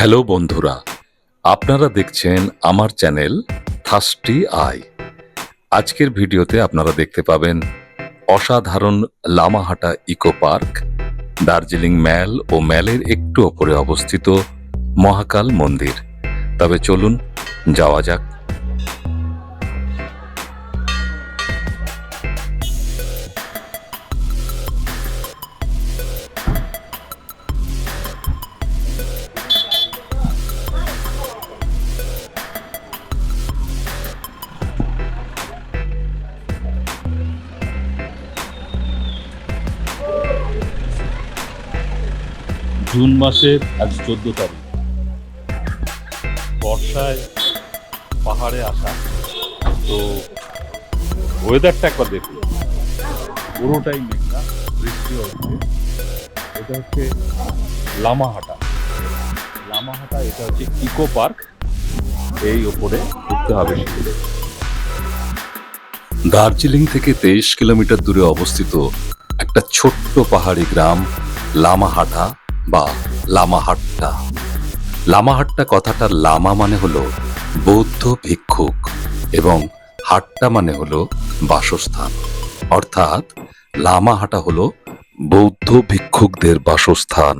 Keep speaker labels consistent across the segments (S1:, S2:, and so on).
S1: Hello বন্ধুরা, আপনারা দেখছেন আমার চ্যানেল থাস্টি আই। আজকের ভিডিওতে আপনারা দেখতে পাবেন অসাধারণ Lamahatta eco park, Darjeeling mall ও ম্যালের একটু ওপরে অবস্থিত মহাকাল মন্দির। তবে চলুন যাওয়া যাক।
S2: জুন মাসের আজ চোদ্দ তারিখ। বর্ষায় পাহাড়ে আসা। তো ওয়েদারটা একবার দেখুন। পুরোটাই মেঘনা বৃষ্টি হচ্ছে। এটা হচ্ছে লামাহাটা। লামাহাটা, এটা হচ্ছে ইকো পার্ক। এই ওপরে উঠতে হবে সেগুলো
S1: দার্জিলিং থেকে তেইশ কিলোমিটার দূরে অবস্থিত একটা ছোট্ট পাহাড়ি গ্রাম, লামাহাটা। বা লামাহাট্টা। লামাহাট্টা কথাটা লামা মানে হলো বৌদ্ধ ভিক্ষুক এবং হাট্টা মানে হলো বাসস্থান। অর্থাৎ লামাহাটা হলো বৌদ্ধ ভিক্ষুকদের বাসস্থান।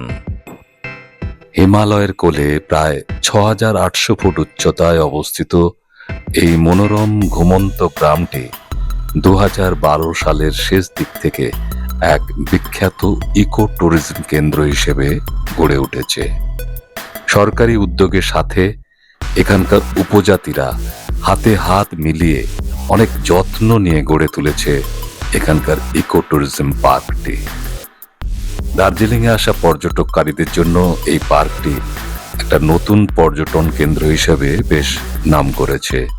S1: হিমালয়ের কোলে প্রায় ছ হাজার আটশো ফুট উচ্চতায় অবস্থিত এই মনোরম ঘুমন্ত গ্রামটি দু হাজার বারো সালের শেষ দিক থেকে এক বিখ্যাত ইকো ট্যুরিজম কেন্দ্র হিসেবে গড়ে উঠেছে। সরকারি উদ্যোগের সাথে এখানকার উপজাতিরা হাতে হাত মিলিয়ে অনেক যত্ন নিয়ে গড়ে তুলেছে এখানকার ইকো ট্যুরিজম পার্কটি। দার্জিলিংয়ে আসা পর্যটককারীদের জন্য এই পার্কটি একটা নতুন পর্যটন কেন্দ্র হিসেবে বেশ নাম করেছে।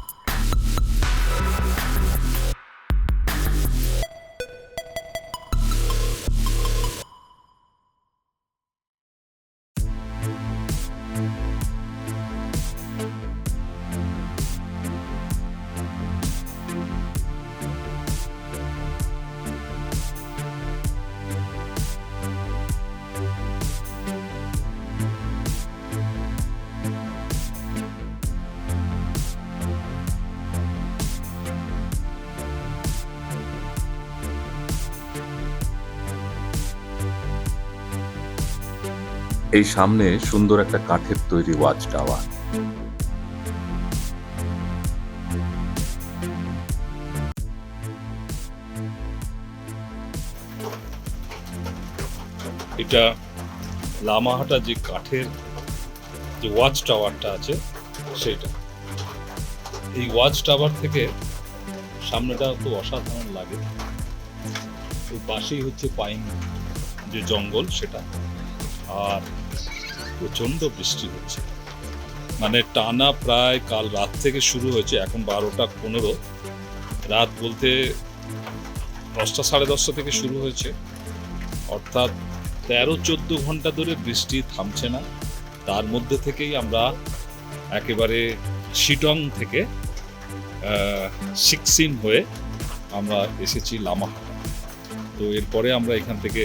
S1: এই সামনে সুন্দর একটা কাঠের তৈরি ওয়াচ টাওয়ার।
S2: এটা লামাহাটা যে কাঠের যে ওয়াচ টাওয়ারটা আছে সেটা এই ওয়াচ টাওয়ার থেকে সামনেটা তো অসাধারণ লাগে। ওই পাশেই হচ্ছে পাইন যে জঙ্গল, সেটা। আর প্রচণ্ড বৃষ্টি হচ্ছে। মানে টানা প্রায় কাল রাত থেকে শুরু হয়েছে, এখন বারোটা পনেরো। রাত বলতে দশটা সাড়ে দশটা থেকে শুরু হয়েছে। অর্থাৎ তেরো চোদ্দ ঘণ্টা ধরে বৃষ্টি থামছে না। তার মধ্যে থেকেই আমরা একেবারে শিটং থেকে সিক্সিম হয়ে আমরা এসেছি লামাহাটা তো এরপরে আমরা এখান থেকে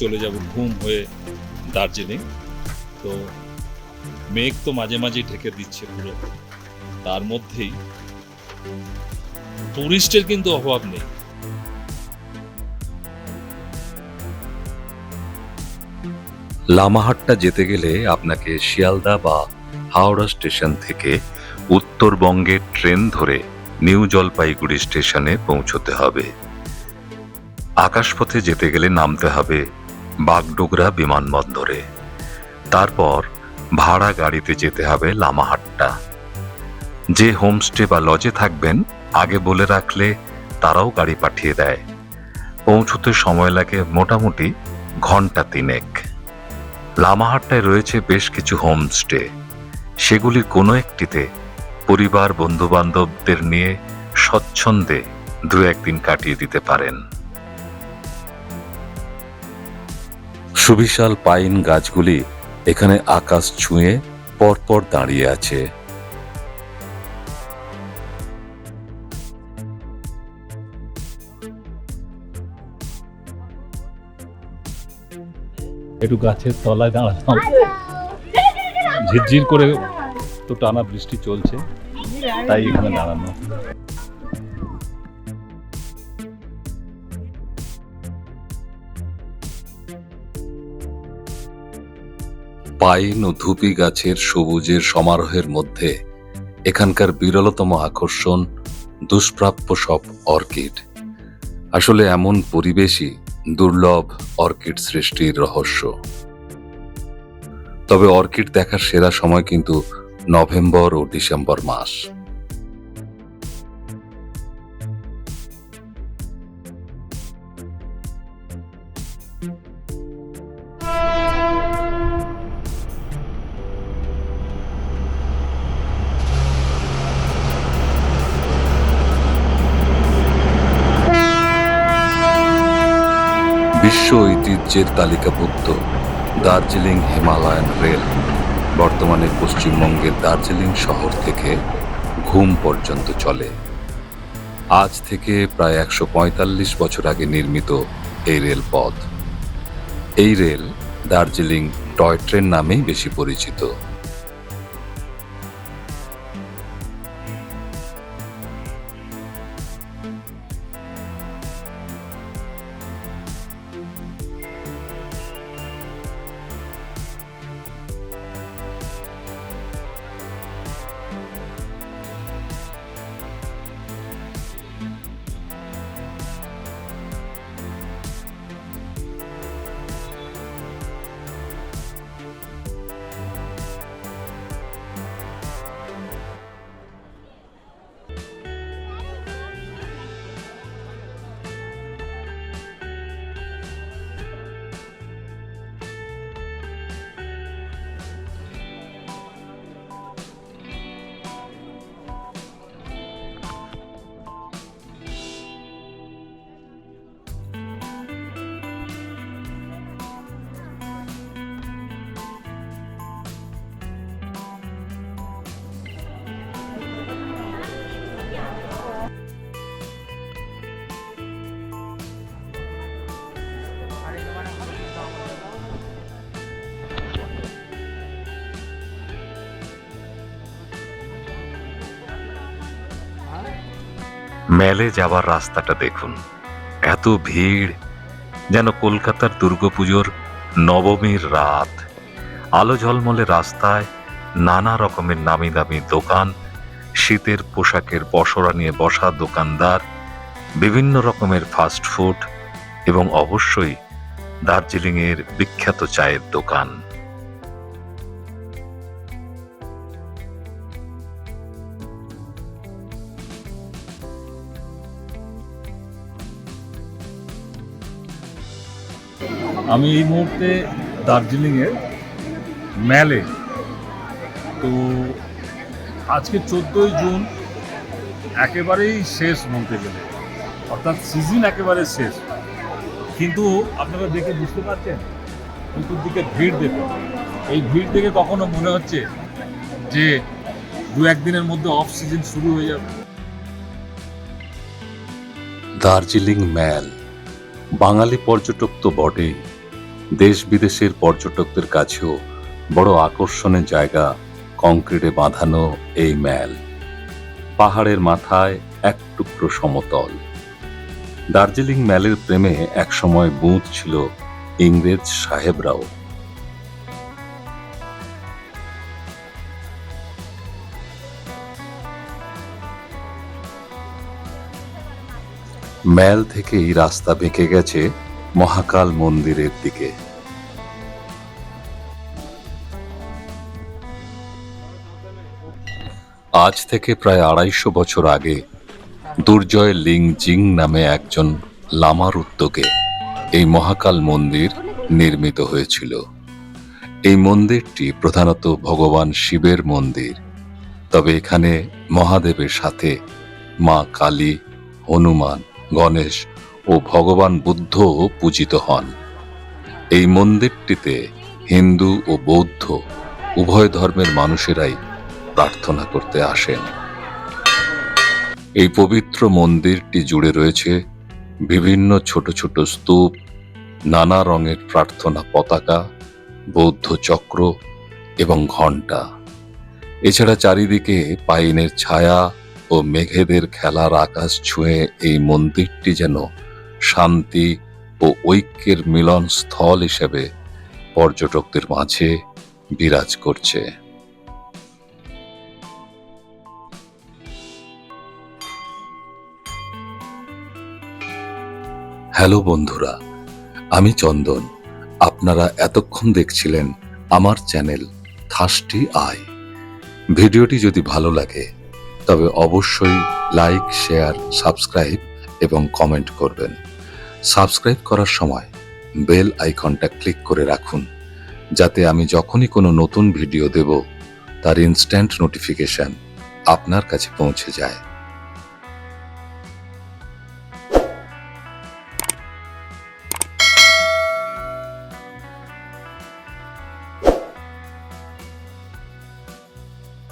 S2: চলে যাব ঘুম হয়ে দার্জিলিং। তো মেঘ তো মাঝে মাঝে ঢেকে দিচ্ছে পুরো। তার মধ্যেই টুরিস্টের কিন্তু অভাব নেই।
S1: লামাহাট্টা যেতে গেলে আপনাকে শিয়ালদা বা হাওড়া স্টেশন থেকে উত্তরবঙ্গের ট্রেন ধরে নিউ জলপাইগুড়ি স্টেশনে পৌঁছতে হবে। আকাশপথে যেতে গেলে নামতে হবে বাগডোগরা বিমানবন্দরে। তারপর ভাড়া গাড়িতে যেতে হবে লামাহাট্টা। যে হোমস্টে বা লজে থাকবেন, আগে বলে রাখলে তারাও গাড়ি পাঠিয়ে দেয়। পৌঁছতে সময় লাগে মোটামুটি ঘণ্টা তিনেক। লামাহাট্টায় রয়েছে বেশ কিছু হোমস্টে। সেগুলির কোনো একটিতে পরিবার বন্ধু বান্ধবদের নিয়ে স্বচ্ছন্দে দু একদিন কাটিয়ে দিতে পারেন। সুবিশাল পাইন গাছগুলি এখানে আকাশ ছুঁয়ে পরপর দাঁড়িয়ে আছে।
S2: একটু গাছের তলায় দাঁড়ালাম। ঝিরঝির করে তো টানা বৃষ্টি চলছে, তাই এখানে দাঁড়ানো।
S1: পাইন ও ধুপি গাছের সবুজের সমারোহের মধ্যে এখানকার বিরলতম আকর্ষণ দুষ্প্রাপ্য সব অর্কিড। আসলে এমন পরিবেশই দুর্লভ অর্কিড সৃষ্টির রহস্য। তবে অর্কিড দেখার সেরা সময় কিন্তু নভেম্বর ও ডিসেম্বর মাস। বিশ্ব ঐতিহ্যের তালিকাভুক্ত দার্জিলিং হিমালয়ান রেল বর্তমানে পশ্চিমবঙ্গের দার্জিলিং শহর থেকে ঘুম পর্যন্ত চলে। আজ থেকে প্রায় একশো পঁয়তাল্লিশ বছর আগে নির্মিত এই রেলপথ। এই রেল দার্জিলিং টয় ট্রেন নামেই বেশি পরিচিত। মেলে যাওয়ার রাস্তাটা দেখুন। এত ভিড়, যেন কলকাতার দুর্গাপুজোর নবমীর রাত। আলো ঝলমলে রাস্তায় নানা রকমের নামি দামি দোকান, শীতের পোশাকের পসরা নিয়ে বসা দোকানদার, বিভিন্ন রকমের ফাস্ট ফুড এবং অবশ্যই দার্জিলিংয়ের বিখ্যাত চায়ের দোকান।
S2: আমি এই মুহূর্তে দার্জিলিংয়ের ম্যালে তো আজকে চোদ্দোই জুন একেবারেই শেষ বলতে গেলে। অর্থাৎ সিজন একেবারে শেষ। কিন্তু আপনারা দেখে বুঝতে পারছেন, চতুর্দিকে ভিড় দেখুন। এই ভিড় দেখে কখনো মনে হচ্ছে যে দু একদিনের মধ্যে অফ সিজন শুরু হয়ে যাবে।
S1: দার্জিলিং ম্যাল বাঙালি পর্যটক তো বটেই। দেশ বিদেশের পর্যটকদের কাছেও বড় আকর্ষণের জায়গা কংক্রিটে বাঁধানো এই ম্যাল। পাহাড়ের মাথায় এক টুকরো সমতল। দার্জিলিং ম্যালের প্রেমে একসময় বুঁদ ছিল ইংরেজ সাহেবরাও। ম্যাল থেকেই রাস্তা বেঁকে গেছে মহাকাল মন্দিরের দিকে। আজ থেকে প্রায় আড়াইশো বছর আগে, দুর্জয় লিং জিং নামে একজন লামার উদ্যোগে এই মহাকাল মন্দির নির্মিত হয়েছিল। এই মন্দিরটি প্রধানত ভগবান শিবের মন্দির, তবে এখানে মহাদেবের সাথে মা কালী, হনুমান, গণেশ ও ভগবান বুদ্ধও পূজিত হন। এই মন্দিরটিতে হিন্দু ও বৌদ্ধ উভয় ধর্মের মানুষেরাই প্রার্থনা করতে আসেন। এই পবিত্র মন্দিরটি জুড়ে রয়েছে বিভিন্ন ছোট ছোট স্তূপ, নানা রঙের প্রার্থনা পতাকা, বৌদ্ধ চক্র এবং ঘণ্টা। এছাড়া চারিদিকে পাইনের ছায়া ও মেঘেদের খেলার আকাশ ছুঁয়ে এই মন্দিরটি যেন শান্তি ও ঐক্যের মিলন স্থল হিসেবে পর্যটকদের মাঝে বিরাজ করছে। হ্যালো বন্ধুরা, আমি চন্দন। আপনারা এতক্ষণ দেখছিলেন আমার চ্যানেল থার্স্টি আই ভিডিওটি যদি ভালো লাগে, তবে অবশ্যই লাইক, শেয়ার, সাবস্ক্রাইব এবং কমেন্ট করবেন। সাবস্ক্রাইব করার সময় বেল আইকনটা ক্লিক করে রাখুন, যাতে আমি যখনই কোনো নতুন ভিডিও দেব, তার ইনস্ট্যান্ট নোটিফিকেশান আপনার কাছে পৌঁছে যায়।